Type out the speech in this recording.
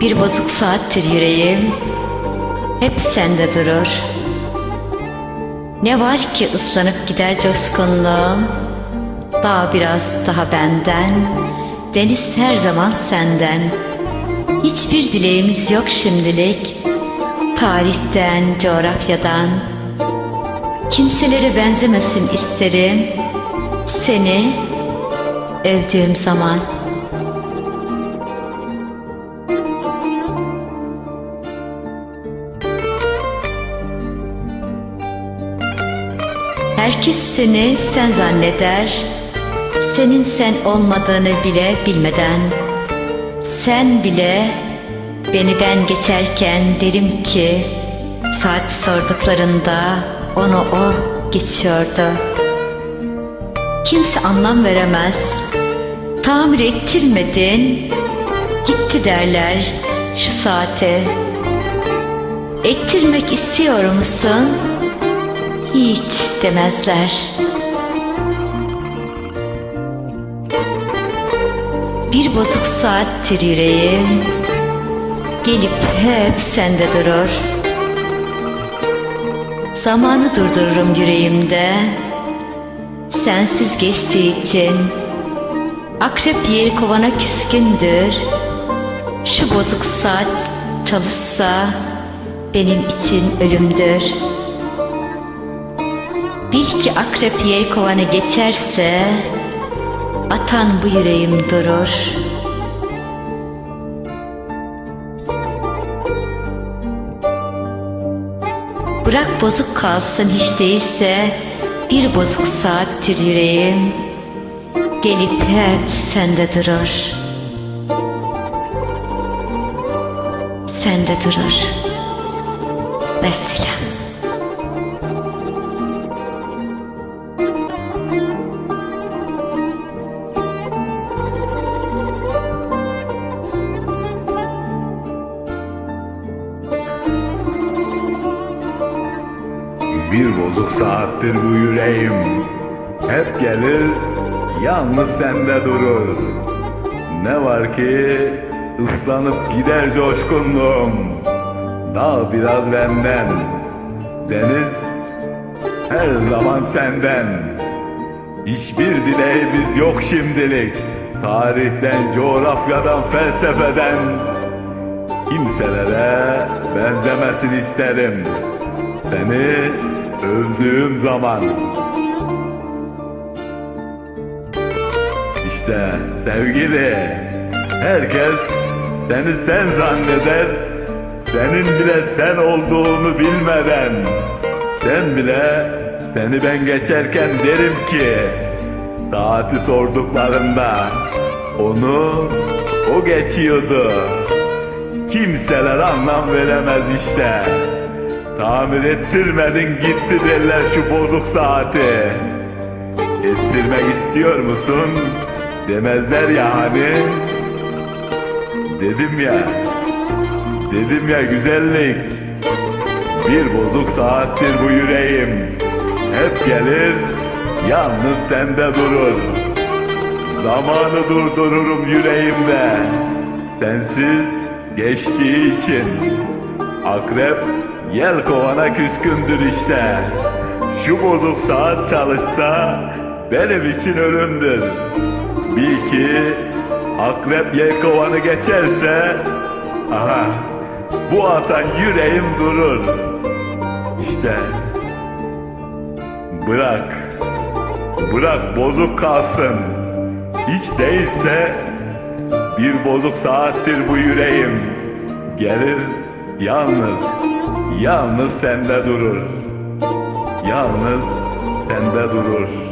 Bir bozuk saattir yüreğim hep sende durur. Ne var ki ıslanıp gider coşkunluğum Daha biraz daha benden Deniz her zaman senden. Hiçbir dileğimiz yok şimdilik. Tarihten, coğrafyadan. Kimselere benzemesin isterim. Seni övdüğüm zaman. Herkes seni sen zanneder, senin sen olmadığını bile bilmeden. Sen bile beni ben geçerken derim ki, saat sorduklarında onu o geçiyordu. Kimse anlam veremez, tamir ettirmedin, gitti derler şu saate. Ettirmek istiyor musun? hiç demezler. Bir bozuk saattir yüreğim, gelip hep sende durur. Zamanı durdururum yüreğimde, sensiz geçtiği için. Akrep yeri kovana küskündür, şu bozuk saat çalışsa benim için ölümdür. Bil ki akrep yer kovanı geçerse Atan bu yüreğim durur. Bırak bozuk kalsın hiç değilse Bir bozuk saattir yüreğim Gelip hep sende durur. Sende durur. Vesselam Bir bozuk saattir bu yüreğim. Hep gelir yalnız sende durur. Ne var ki ıslanıp gider coşkunluğum? Dağ biraz benden Deniz her zaman senden. Hiçbir dileğimiz yok şimdilik Tarihten, coğrafyadan, felsefeden. Kimselere benzemesin isterim. Seni övdüğüm zaman. İşte sevgili Herkes seni sen zanneder. Senin bile sen olduğunu bilmeden. Sen bile seni ben geçerken derim ki Saati sorduklarında Onu o geçiyordu. Kimseler anlam veremez işte Tamir ettirmedin gitti derler şu bozuk saati. Ettirmek istiyor musun? Demezler ya hani. Dedim ya Dedim ya güzellik. Bir bozuk saattir bu yüreğim. Hep gelir Yalnız sende durur. Zamanı durdururum yüreğimde. Sensiz geçtiği için Akrep yel kovana küskündür işte. Şu bozuk saat çalışsa benim için ölümdür. Bil ki akrep yel kovanı geçerse Aha bu atan yüreğim durur. İşte Bırak Bırak bozuk kalsın. Hiç değilse Bir bozuk saattir bu yüreğim. Gelir yalnız Yalnız sende durur. Yalnız sende durur